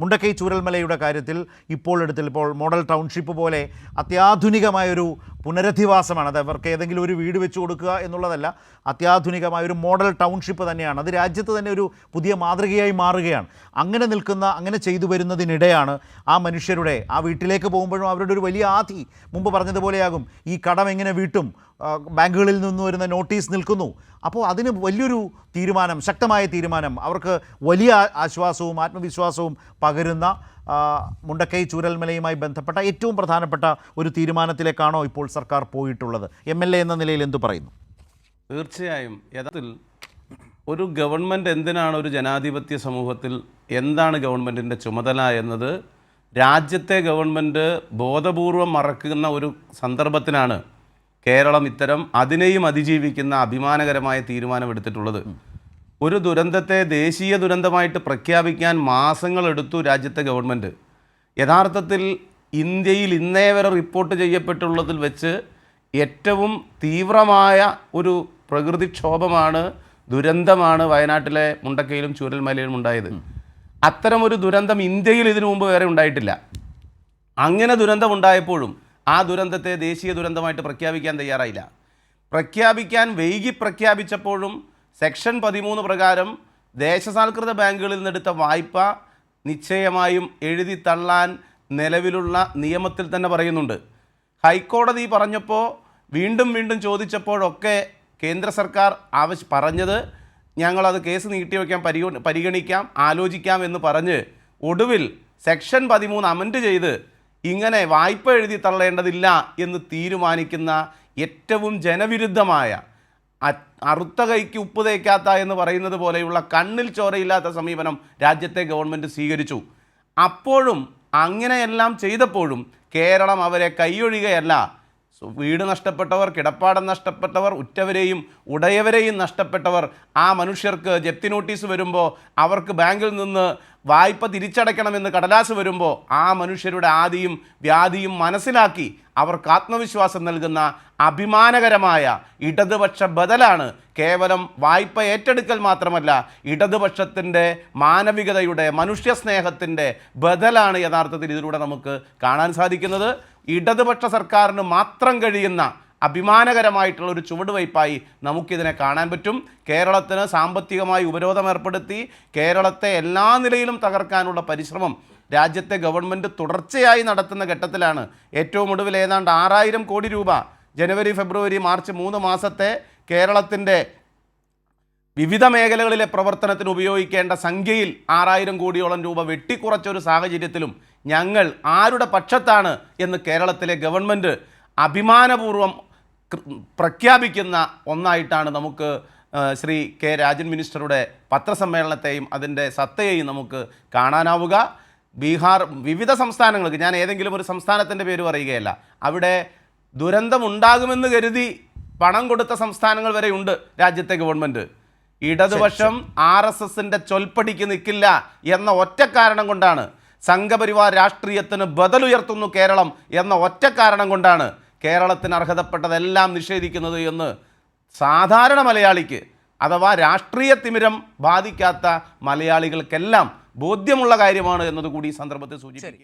മുണ്ടക്കൈ ചൂരൽമലയുടെ കാര്യത്തിൽ ഇപ്പോൾ എടുത്തിൽ ഇപ്പോൾ മോഡൽ ടൗൺഷിപ്പ് പോലെ അത്യാധുനികമായൊരു പുനരധിവാസമാണ്. അത് അവർക്ക് ഏതെങ്കിലും ഒരു വീട് വെച്ച് കൊടുക്കുക എന്നുള്ളതല്ല അത്യാധുനികമായ ഒരു മോഡൽ ടൗൺഷിപ്പ് തന്നെയാണ്. അത് രാജ്യത്ത് തന്നെ ഒരു പുതിയ മാതൃകയായി മാറുകയാണ്. അങ്ങനെ നിൽക്കുന്ന അങ്ങനെ ചെയ്തു വരുന്നതിനിടെയാണ് ആ മനുഷ്യരുടെ ആ വീട്ടിലേക്ക് പോകുമ്പോഴും അവരുടെ ഒരു വലിയ ആധി മുമ്പ് പറഞ്ഞതുപോലെയാകും. ഈ കടം എങ്ങനെ വീട്ടും? ബാങ്കുകളിൽ നിന്ന് വരുന്ന നോട്ടീസ് നിൽക്കുന്നു. അപ്പോൾ അതിന് വലിയൊരു തീരുമാനം ശക്തമായ തീരുമാനം അവർക്ക് വലിയ ആശ്വാസവും ആത്മവിശ്വാസവും പകരുന്ന മുണ്ടക്കൈ ചൂരൽമലയുമായി ബന്ധപ്പെട്ട ഏറ്റവും പ്രധാനപ്പെട്ട ഒരു തീരുമാനത്തിലേക്കാണോ ഇപ്പോൾ സർക്കാർ പോയിട്ടുള്ളത്? എം എൽ എ എന്ന നിലയിൽ എന്തു പറയുന്നു? തീർച്ചയായും യഥാർത്ഥത്തിൽ ഒരു ഗവൺമെന്റ് എന്തിനാണ് ഒരു ജനാധിപത്യ സമൂഹത്തിൽ എന്താണ് ഗവൺമെന്റിന്റെ ചുമതല എന്നത് രാജ്യത്തെ ഗവൺമെന്റ് ബോധപൂർവം മറക്കുന്ന ഒരു സന്ദർഭത്തിനാണ് കേരളം ഇത്തരം അതിനെയും അതിജീവിക്കുന്ന അഭിമാനകരമായ തീരുമാനമെടുത്തിട്ടുള്ളത്. ഒരു ദുരന്തത്തെ ദേശീയ ദുരന്തമായിട്ട് പ്രഖ്യാപിക്കാൻ മാസങ്ങളെടുത്തു രാജ്യത്തെ ഗവൺമെന്റ് യഥാർത്ഥത്തിൽ ഇന്ത്യയിൽ ഇന്നേ വരെ റിപ്പോർട്ട് ചെയ്യപ്പെട്ടുള്ളതിൽ വെച്ച് ഏറ്റവും തീവ്രമായ ഒരു പ്രകൃതിക്ഷോഭമാണ് ദുരന്തമാണ് വയനാട്ടിലെ മുണ്ടക്കയിലും ചൂരൽമലയിലും ഉണ്ടായത്. അത്തരമൊരു ദുരന്തം ഇന്ത്യയിൽ ഇതിനു മുമ്പ് വേറെ ഉണ്ടായിട്ടില്ല. അങ്ങനെ ദുരന്തം ഉണ്ടായപ്പോഴും ആ ദുരന്തത്തെ ദേശീയ ദുരന്തമായിട്ട് പ്രഖ്യാപിക്കാൻ തയ്യാറായില്ല. പ്രഖ്യാപിക്കാൻ വൈകി പ്രഖ്യാപിച്ചപ്പോഴും സെക്ഷൻ പതിമൂന്ന് പ്രകാരം ദേശസാൽകൃത ബാങ്കുകളിൽ നിന്നെടുത്ത വായ്പ നിശ്ചയമായും എഴുതി തള്ളാൻ നിലവിലുള്ള നിയമത്തിൽ തന്നെ പറയുന്നുണ്ട്. ഹൈക്കോടതി പറഞ്ഞപ്പോൾ വീണ്ടും വീണ്ടും ചോദിച്ചപ്പോഴൊക്കെ കേന്ദ്ര സർക്കാർ ആവശ്യ പറഞ്ഞത് ഞങ്ങളത് കേസ് നീട്ടിവെക്കാൻ പരിഗ പരിഗണിക്കാം ആലോചിക്കാം എന്ന് പറഞ്ഞ് ഒടുവിൽ സെക്ഷൻ പതിമൂന്ന് അമെൻഡ് ചെയ്ത് ഇങ്ങനെ വായ്പ എഴുതി തള്ളേണ്ടതില്ല എന്ന് തീരുമാനിക്കുന്ന ഏറ്റവും ജനവിരുദ്ധമായ അറുത്ത കൈക്ക് ഉപ്പ് തേക്കാത്ത എന്ന് പറയുന്നത് പോലെയുള്ള കണ്ണിൽ ചോരയില്ലാത്ത സമീപനം രാജ്യത്തെ ഗവൺമെന്റ് സ്വീകരിച്ചു. അപ്പോഴും അങ്ങനെയെല്ലാം ചെയ്തപ്പോഴും കേരളം അവരെ കൈയൊഴികയല്ല വീട് നഷ്ടപ്പെട്ടവർ കിടപ്പാടം നഷ്ടപ്പെട്ടവർ ഉറ്റവരെയും ഉടയവരെയും നഷ്ടപ്പെട്ടവർ ആ മനുഷ്യർക്ക് ജപ്തി നോട്ടീസ് വരുമ്പോൾ അവർക്ക് ബാങ്കിൽ നിന്ന് വായ്പ തിരിച്ചടയ്ക്കണമെന്ന് കടലാസ് വരുമ്പോൾ ആ മനുഷ്യരുടെ ആദിയും വ്യാധിയും മനസ്സിലാക്കി അവർക്ക് ആത്മവിശ്വാസം നൽകുന്ന അഭിമാനകരമായ ഇടതുപക്ഷ ബദലാണ് കേവലം വായ്പ ഏറ്റെടുക്കൽ മാത്രമല്ല ഇടതുപക്ഷത്തിന്റെ മാനവികതയുടെ മനുഷ്യസ്നേഹത്തിന്റെ ബദലാണ് യഥാർത്ഥത്തിൽ ഇതിലൂടെ നമുക്ക് കാണാൻ സാധിക്കുന്നത്. ഇടതുപക്ഷ സർക്കാരിന് മാത്രം കഴിയുന്ന അഭിമാനകരമായിട്ടുള്ള ഒരു ചുവടുവയ്പായി നമുക്കിതിനെ കാണാൻ പറ്റും. കേരളത്തിന് സാമ്പത്തികമായി ഉപരോധം ഏർപ്പെടുത്തി കേരളത്തെ എല്ലാ നിലയിലും തകർക്കാനുള്ള പരിശ്രമം രാജ്യത്തെ ഗവൺമെന്റ് തുടർച്ചയായി നടത്തുന്ന ഘട്ടത്തിലാണ്. ഏറ്റവും ഒടുവിൽ ഏതാണ്ട് ആറായിരം കോടി രൂപ ജനുവരി ഫെബ്രുവരി മാർച്ച് മൂന്ന് മാസത്തെ കേരളത്തിന്റെ വിവിധ മേഖലകളിലെ പ്രവർത്തനത്തിന് ഉപയോഗിക്കേണ്ട സംഖ്യയിൽ ആറായിരം കോടിയോളം രൂപ വെട്ടിക്കുറച്ച ഒരു സാഹചര്യത്തിലും ഞങ്ങൾ ആരുടെ പക്ഷത്താണ് എന്ന് കേരളത്തിലെ ഗവൺമെന്റ് അഭിമാനപൂർവം പ്രഖ്യാപിക്കുന്ന ഒന്നായിട്ടാണ് നമുക്ക് ശ്രീ കെ രാജൻ മിനിസ്റ്ററുടെ പത്രസമ്മേളനത്തെയും അതിന്റെ സത്തയെയും നമുക്ക് കാണാനാവുക. ബീഹാർ വിവിധ സംസ്ഥാനങ്ങൾക്ക് ഞാൻ ഏതെങ്കിലും ഒരു സംസ്ഥാനത്തിന്റെ പേര് പറയുകയല്ല അവിടെ ദുരന്തമുണ്ടാകുമെന്ന് കരുതി പണം കൊടുത്ത സംസ്ഥാനങ്ങൾ വരെ ഉണ്ട് രാജ്യത്തെ ഗവൺമെന്റ് ഇടതുപക്ഷം ആർ എസ് എസിന്റെ ചൊൽപ്പടിക്ക് നിൽക്കില്ല എന്ന ഒറ്റ കാരണം കൊണ്ടാണ് സംഘപരിവാർ രാഷ്ട്രീയത്തിന് ബദലുയർത്തുന്നു കേരളം എന്ന ഒറ്റ കാരണം കൊണ്ടാണ് കേരളത്തിന് അർഹതപ്പെട്ടതെല്ലാം നിഷേധിക്കുന്നത് എന്ന് സാധാരണ മലയാളിക്ക് അഥവാ രാഷ്ട്രീയ തിമിരം ബാധിക്കാത്ത മലയാളികൾക്കെല്ലാം ബോധ്യമുള്ള കാര്യമാണ് എന്നതുകൂടി ഈ സന്ദർഭത്തിൽ സൂചിപ്പിക്കുക.